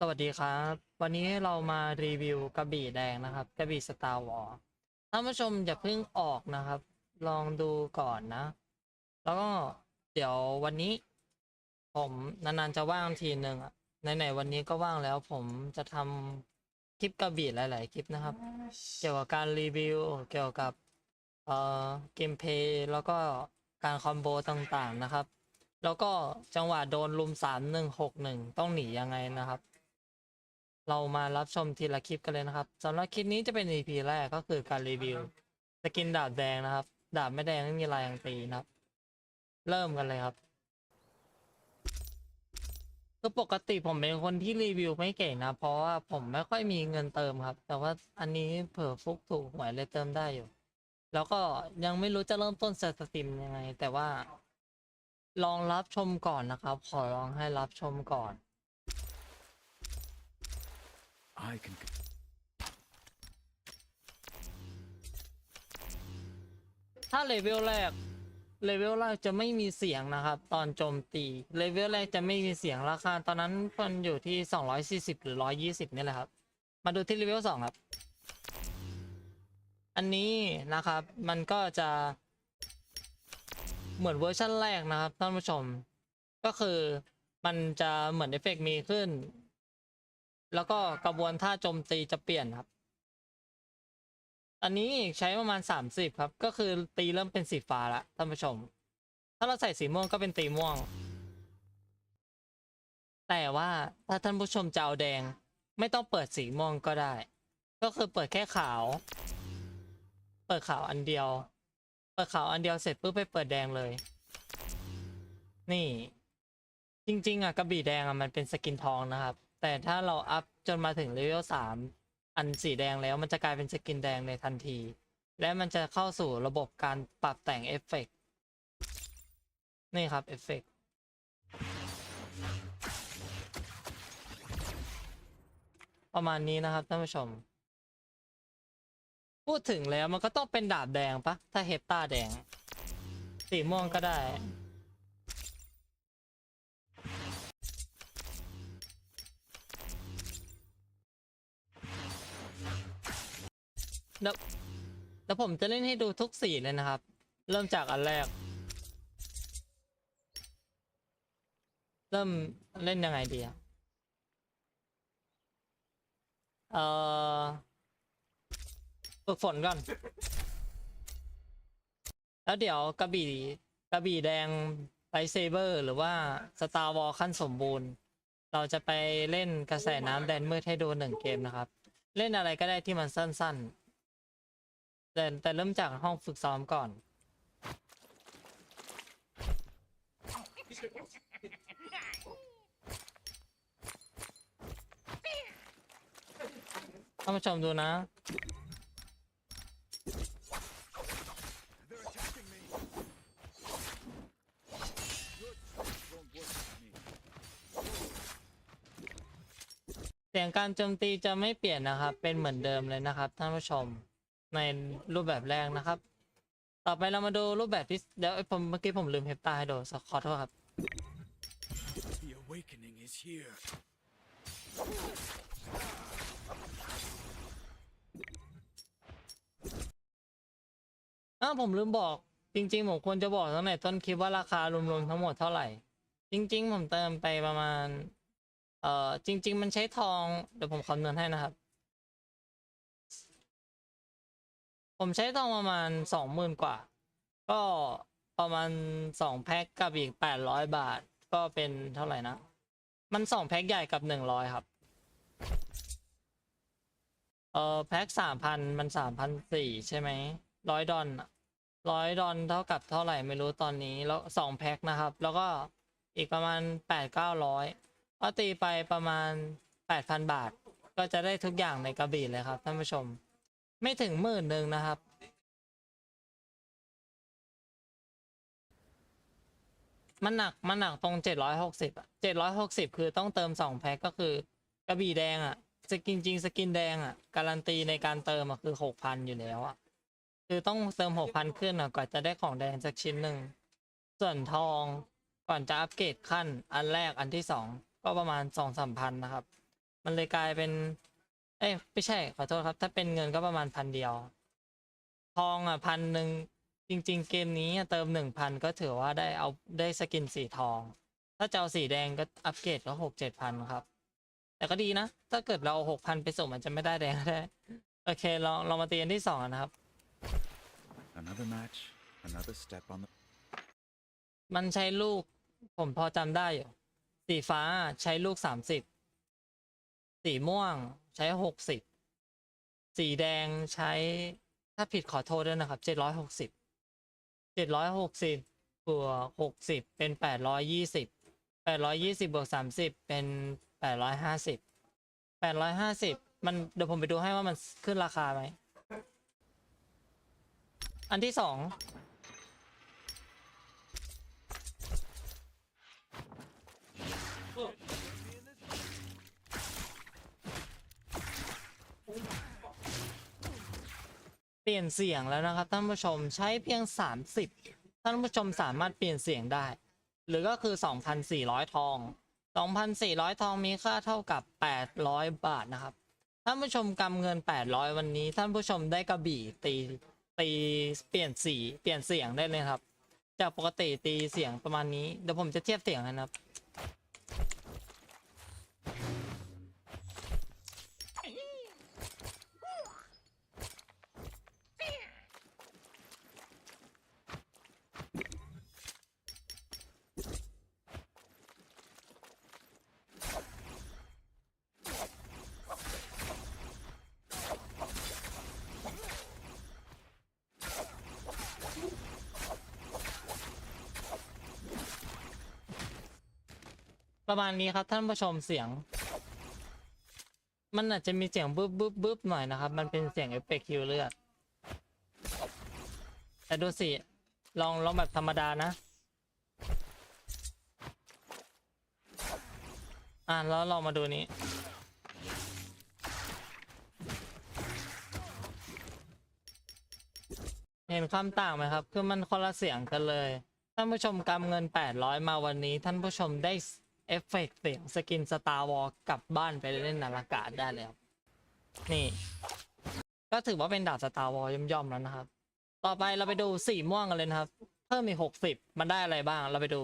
สวัสดีครับ วันนี้เรามารีวิวกระบี่แดงนะครับกระบี่สตาร์วอลท่านผู้ชมอย่าเพิ่งออกนะครับ ลองดูก่อนนะ แล้วก็เดี๋ยววันนี้ ผมนานๆจะว่างทีหนึ่งอะไหนๆวันนี้ก็ว่างแล้วผมจะทำคลิปกระบี่หลาย ๆ คลิปนะครับ เกี่ยวกับการรีวิวเกี่ยวกับเอ่อเกมเพลย์แล้วก็การคอมโบต่างๆนะครับ แล้วก็จังหวะโดนลุมสามหนึ่งหกหนึ่งต้องหนียังไงนะครับ เรามารับชมทีละคลิปกันเลยนะครับสำหรับคลิปนี้จะเป็น EP แรกก็คือการรีวิวสกินดาบแดงนะครับ ดาบไม่แดงไม่มีลายอย่างตีนะครับ เริ่มกันเลยครับคือปกติผมเป็นคนที่รีวิวไม่เก่งนะ เพราะว่าผมไม่ค่อยมีเงินเติมครับ แต่ว่าอันนี้เผื่อฟุกถูกหวยเลยเติมได้อยู่ แล้วก็ยังไม่รู้จะเริ่มต้นสตรีมยังไง แต่ว่า ลองรับชมก่อนนะครับ ขอลองให้รับชมก่อน I can. ถ้าเลเวลแรก เลเวลแรกจะไม่มีเสียงนะครับ ตอนโจมตี เลเวลแรกจะไม่มีเสียงราคา ตอนนั้นมันอยู่ที่ 240 หรือ 120นี่แหละครับ มาดูที่เลเวล2ครับ อันนี้นะครับมันก็จะเหมือนเวอร์ชันแรกนะครับท่านผู้ชม ก็คือมันจะเหมือนเอฟเฟกต์มีขึ้น แล้วก็กระบวนท่าโจมตีจะเปลี่ยนครับ อันนี้ใช้ประมาณ 30 ครับ ก็คือตีเริ่มเป็นสีฟ้าละท่านผู้ชม ถ้าเราใส่สีม่วงก็เป็นตีม่วง แต่ว่าถ้าท่านผู้ชมจะเอาแดง ไม่ต้องเปิดสีม่วงก็ได้ ก็คือเปิดแค่ขาว เปิดขาวอันเดียว เปิดขาวอันเดียวเสร็จปุ๊บไปเปิดแดงเลย นี่ จริง ๆอะกระบี่แดงอะมันเป็นสกินทองนะครับ แต่ถ้าเราอัพจนมาถึงเลเวลสามอันสีแดงแล้วมันจะกลายเป็นสกินแดงในทันที และมันจะเข้าสู่ระบบการปรับแต่งเอฟเฟกต์นี่ครับเอฟเฟกต์ประมาณนี้นะครับท่านผู้ชม พูดถึงแล้วมันก็ต้องเป็นดาบแดงปะถ้าเฮปตาแดง สีม่วงก็ได้ แล้วแล้วผมจะเล่นให้ดูทุกสีเลยนะครับ เริ่มจากอันแรก เริ่มเล่นยังไงดีอะเอ่อฝึกฝนก่อน แล้วเดี๋ยวกระบี่กระบี่แดงไลเซเบอร์หรือว่าสตาร์วอลขั้นสมบูรณ์ เราจะไปเล่นกระแสน้ำแดนมืดให้ดูหนึ่งเกมนะครับ เล่นอะไรก็ได้ที่มันสั้น ๆ แต่แต่เริ่มจากห้องฝึกซ้อมก่อน ท่านผู้ชมดูนะ They're attacking me. Good. Won't work with me. เสียงการโจมตีจะไม่เปลี่ยนนะครับ เป็นเหมือนเดิมเลยนะครับท่านผู้ชม ในรูปแบบแรกนะครับ ต่อไปเรามาดูรูปแบบที่เดี๋ยวผมเมื่อกี้ผมลืมเฮปตาให้ดูขอโทษครับ The awakening is here. อ้าวผมลืมบอก จริง ๆ ผมควรจะบอกตั้งแต่ต้นคลิปว่าราคารวมๆทั้งหมดเท่าไหร่ จริง ๆ ผมเติมไปประมาณ เอ่อจริง ๆ มันใช้ทอง เดี๋ยวผมคำนวณให้นะครับ ผมใช้ทองประมาณสองหมื่นกว่า ก็ประมาณสองแพ็คกับอีกแปดร้อยบาท ก็เป็นเท่าไหร่นะ มันสองแพ็คใหญ่กับหนึ่งร้อยครับ เออแพ็คสามพันมันสามพันสี่ใช่ไหมร้อยดอลร้อยดอลเท่ากับเท่าไหร่ไม่รู้ตอนนี้แล้วสองแพ็คนะครับ แล้วก็อีกประมาณแปดเก้าร้อยก็ตีไปประมาณแปดพันบาท ก็จะได้ทุกอย่างในกระบี่เลยครับท่านผู้ชม ไม่ถึงหมื่นหนึ่งนะครับ มันหนัก มันหนักตรงเจ็ดร้อยหกสิบอะเจ็ดร้อยหกสิบคือต้องเติมสองแพ็คก็คือกระบี่แดงอะ สกินจริงสกินแดงอะ การันตีในการเติมอะคือหกพันอยู่แล้วอะ คือต้องเติมหกพันขึ้นอะก่อนจะได้ของแดงสักชิ้นหนึ่ง ส่วนทองก่อนจะอัปเกรดขั้นอันแรกอันที่สองก็ประมาณสองสามพันนะครับ มันเลยกลายเป็น เอ้ยไม่ใช่ขอโทษครับ ถ้าเป็นเงินก็ประมาณพันเดียว ทองอะพันหนึ่งจริง ๆ เกมนี้อะเติมหนึ่งพันก็ถือว่าได้เอาได้สกินสีทอง ถ้าจะเอาสีแดงก็อัปเกรดก็หกเจ็ดพันครับ แต่ก็ดีนะ ถ้าเกิดเราเอาหกพันไปส่งมันจะไม่ได้แดงก็ได้ โอเคเราเรามาตีอันที่สองกันนะครับ Another match, another step on the มันใช้ลูก ผมพอจำได้อยู่ สีฟ้าใช้ลูกสามสิบสีม่วง ใช้หกสิบสีแดงใช้ถ้าผิดขอโทษด้วยนะครับเจ็ดร้อยหกสิบเจ็ดร้อยหกสิบบวกหกสิบเป็นแปดร้อยยี่สิบแปดร้อยยี่สิบบวกสามสิบเป็นแปดร้อยห้าสิบแปดร้อยห้าสิบมันเดี๋ยวผมไปดูให้ว่ามันขึ้นราคาไหมอันที่สอง เปลี่ยนเสียงแล้วนะครับท่านผู้ชมใช้เพียง 30 ท่านผู้ชมสามารถเปลี่ยนเสียงได้ หรือก็คือ 2,400 ทอง 2,400 ทองมีค่าเท่ากับ 800 บาทนะครับท่านผู้ชมกำเงิน 800 วันนี้ ท่านผู้ชมได้กระบี่ตีตีเปลี่ยนสีเปลี่ยนเสียงได้เลยครับ จากปกติตีเสียงประมาณนี้เดี๋ยวผมจะเทียบเสียงนะครับ ประมาณนี้ครับท่านผู้ชมเสียง มันอาจจะมีเสียงบึ๊บบึ๊บบึ๊บหน่อยนะครับ มันเป็นเสียงเอฟเฟกต์คิวเลือด แต่ดูสิ ลองลองแบบธรรมดานะ อะแล้วลองมาดูนี้ เห็นความต่างไหมครับ คือมันคนละเสียงกันเลย ท่านผู้ชมกำเงิน 800 มาวันนี้ ท่านผู้ชมได้ เอฟเฟกต์เสียงสกินสตาร์วอลกลับบ้านไปเล่นนอากาได้แล้วนี่ ก็ถือว่าเป็นดาบสตาร์วอลย่อมๆแล้วนะครับ ต่อไปเราไปดูสีม่วงกันเลยนะครับ เพิ่มอีก60มันได้อะไรบ้างเราไปดู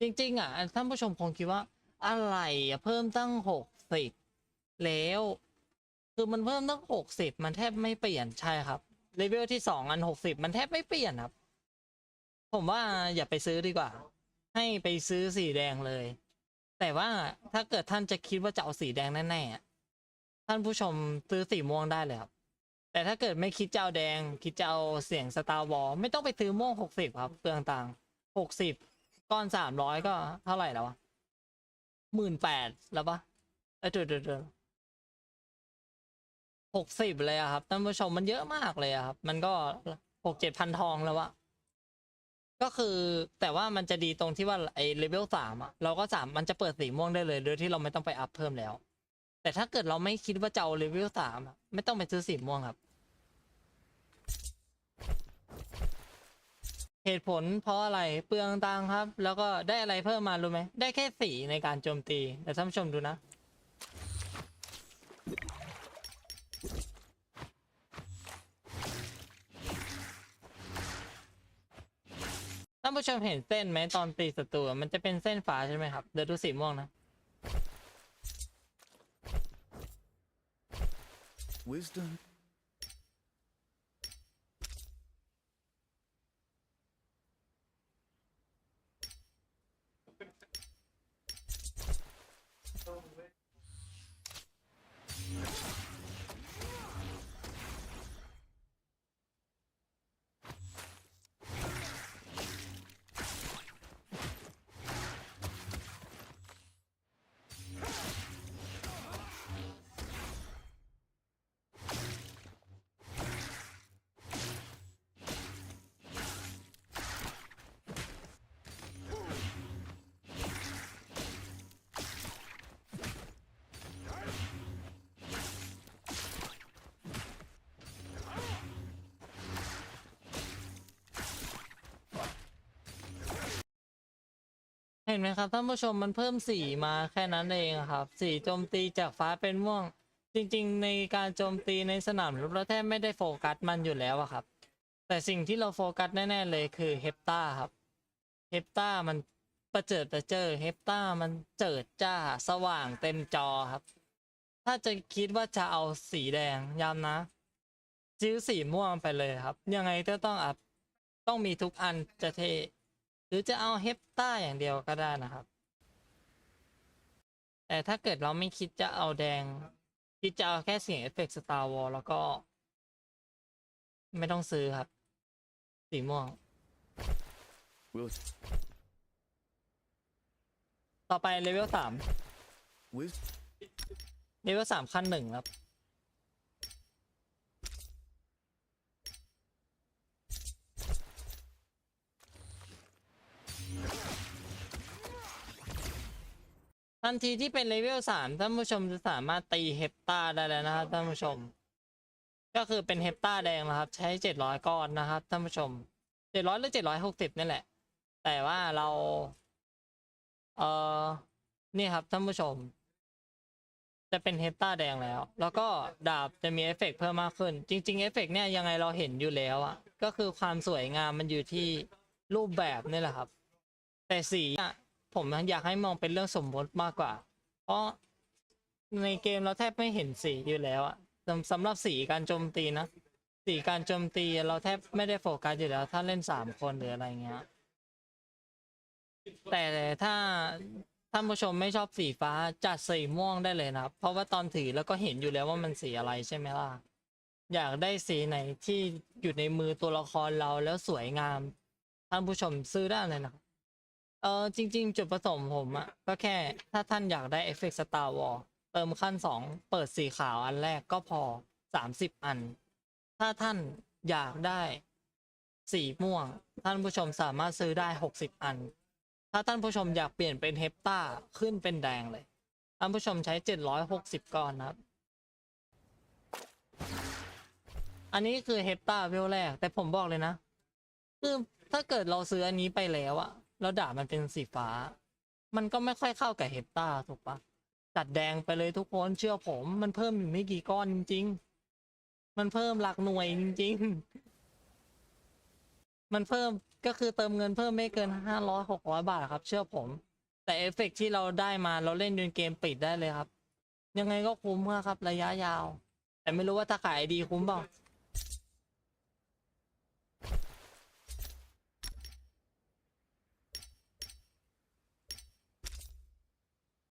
จริง ๆ อะท่านผู้ชมคงคิดว่า อะไรอะเพิ่มตั้ง60แล้ว คือมันเพิ่มตั้ง60มันแทบไม่เปลี่ยนใช่ครับเลเวลที่2อัน60มันแทบไม่เปลี่ยนครับ ผมว่าอย่าไปซื้อดีกว่า ให้ไปซื้อสีแดงเลย แต่ว่าถ้าเกิดท่านจะคิดว่าจะเอาสีแดงแน่ๆท่านผู้ชมซื้อสีม่วงได้เลยครับ แต่ถ้าเกิดไม่คิดจะเอาแดง คิดจะเอาเสียงสตาร์วอลไม่ต้องไปซื้อม่วงหกสิบครับเปลืองตังหกสิบก้อนสามร้อยก็เท่าไหร่แล้ววะหมื่นแปดแล้วปะเออเดี๋ยวเดี๋ยวเดี๋ยวหกสิบเลยอะครับท่านผู้ชมมันเยอะมากเลยอะครับ มันก็หกเจ็ดพันทองแล้วอะ ก็คือแต่ว่ามันจะดีตรงที่ว่าไอ้เลเวลสามอะเราก็สามมันจะเปิดสีม่วงได้เลยโดยที่เราไม่ต้องไปอัพเพิ่มแล้ว แต่ถ้าเกิดเราไม่คิดว่าจะเอาเลเวลสามอะไม่ต้องไปซื้อสีม่วงครับ เหตุผลเพราะอะไรเปลืองตังค์ครับ แล้วก็ได้อะไรเพิ่มมารู้ไหมได้แค่สีในการโจมตีแต่ท่านผู้ชมดูนะานผู้ชมเห็นเส้นไหมตอนตีศัตรูอะมันจะเป็นเส้นฟ้าใช่ไหมครับ เดี๋ยวดูสีม่วงนะ wisdom. ห็นไหมครับท่านผู้ชมมันเพิ่มสีมาแค่นั้นเองครับ สีโจมตีจากฟ้าเป็นม่วง จริง ๆ ในการโจมตีในสนามรบเราแทบไม่ได้โฟกัสมันอยู่แล้วอะครับ แต่สิ่งที่เราโฟกัสแน่ๆเลยคือเฮปตาครับเฮปตามันประเจิดประเจอเฮปตามันเจิดจ้าสว่างเต็มจอครับ ถ้าจะคิดว่าจะเอาสีแดงย้ำนะจิ้วสีม่วงไปเลยครับ ยังไงก็ต้องอัพต้องมีทุกอันจะเท รือจะเอาเฮปต้าอย่างเดียวก็ได้นะครับ แต่ถ้าเกิดเราไม่คิดจะเอาแดง คิดจะเอาแค่เสียงเอฟเฟกต์สตาร์วอลแล้วก็ ไม่ต้องซื้อครับ สีม่วง We'll, ต่อไปเลเวลสาม we'll เลเวลสามขั้นหนึ่งครับ ทันทีที่เป็นเลเวลสามท่านผู้ชมจะสามารถตีเฮปตาได้แล้วนะครับท่านผู้ชม ก็คือเป็นเฮปตาแดงนะครับ ใช้เจ็ดร้อยก้อนนะครับท่านผู้ชมเจ็ดร้อยหรือเจ็ดร้อยหกสิบนี่แหละ แต่ว่าเราเอ่อนี่ครับท่านผู้ชม จะเป็นเฮปตาแดงแล้ว แล้วก็ดาบจะมีเอฟเฟกต์เพิ่มมากขึ้น จริงๆเอฟเฟกต์เนี่ยยังไงเราเห็นอยู่แล้วอะก็คือความสวยงามมันอยู่ที่รูปแบบนี่แหละครับ แต่สีอะ ผมอยากให้มองเป็นเรื่องสมมติมากกว่า เพราะในเกมเราแทบไม่เห็นสีอยู่แล้วอะสำหรับสีการโจมตีนะ สีการโจมตีเราแทบไม่ได้โฟกัสอยู่แล้ว ถ้าเล่นสามคนหรืออะไรเงี้ย แต่ถ้าท่านผู้ชมไม่ชอบสีฟ้าจัดสีม่วงได้เลยนะครับ เพราะว่าตอนถือแล้วก็เห็นอยู่แล้วว่ามันสีอะไรใช่ไหมล่ะ อยากได้สีไหนที่อยู่ในมือตัวละครเราแล้วสวยงาม ท่านผู้ชมซื้อได้เลยนะครับ เออจริง ๆ จุดประสงค์ผมอะก็แค่ถ้าท่านอยากได้เอฟเฟกต์สตาร์วอลเติมขั้นสองเปิดสีขาวอันแรกก็พอสามสิบอัน ถ้าท่านอยากได้สีม่วง ท่านผู้ชมสามารถซื้อได้หกสิบอัน ถ้าท่านผู้ชมอยากเปลี่ยนเป็นเฮปตาขึ้นเป็นแดงเลย ท่านผู้ชมใช้เจ็ดร้อยหกสิบก้อนนะครับ อันนี้คือเฮปตาเวลแรก แต่ผมบอกเลยนะ คือถ้าเกิดเราซื้ออันนี้ไปแล้วอะ แล้วด่ามันเป็นสีฟ้า มันก็ไม่ค่อยเข้ากับเฮปตาถูกปะจัดแดงไปเลยทุกคนเชื่อผม มันเพิ่มอยู่ไม่กี่ก้อนจริง ๆ มันเพิ่มหลักหน่วยจริง ๆ มันเพิ่มก็คือเติมเงินเพิ่มไม่เกินห้าร้อยหกร้อยบาทครับ เชื่อผม แต่เอฟเฟกต์ที่เราได้มาเราเล่นจนเกมปิดได้เลยครับ ยังไงก็คุ้มครับ ระยะยาว แต่ไม่รู้ว่าถ้าขายดีคุ้มเปล่า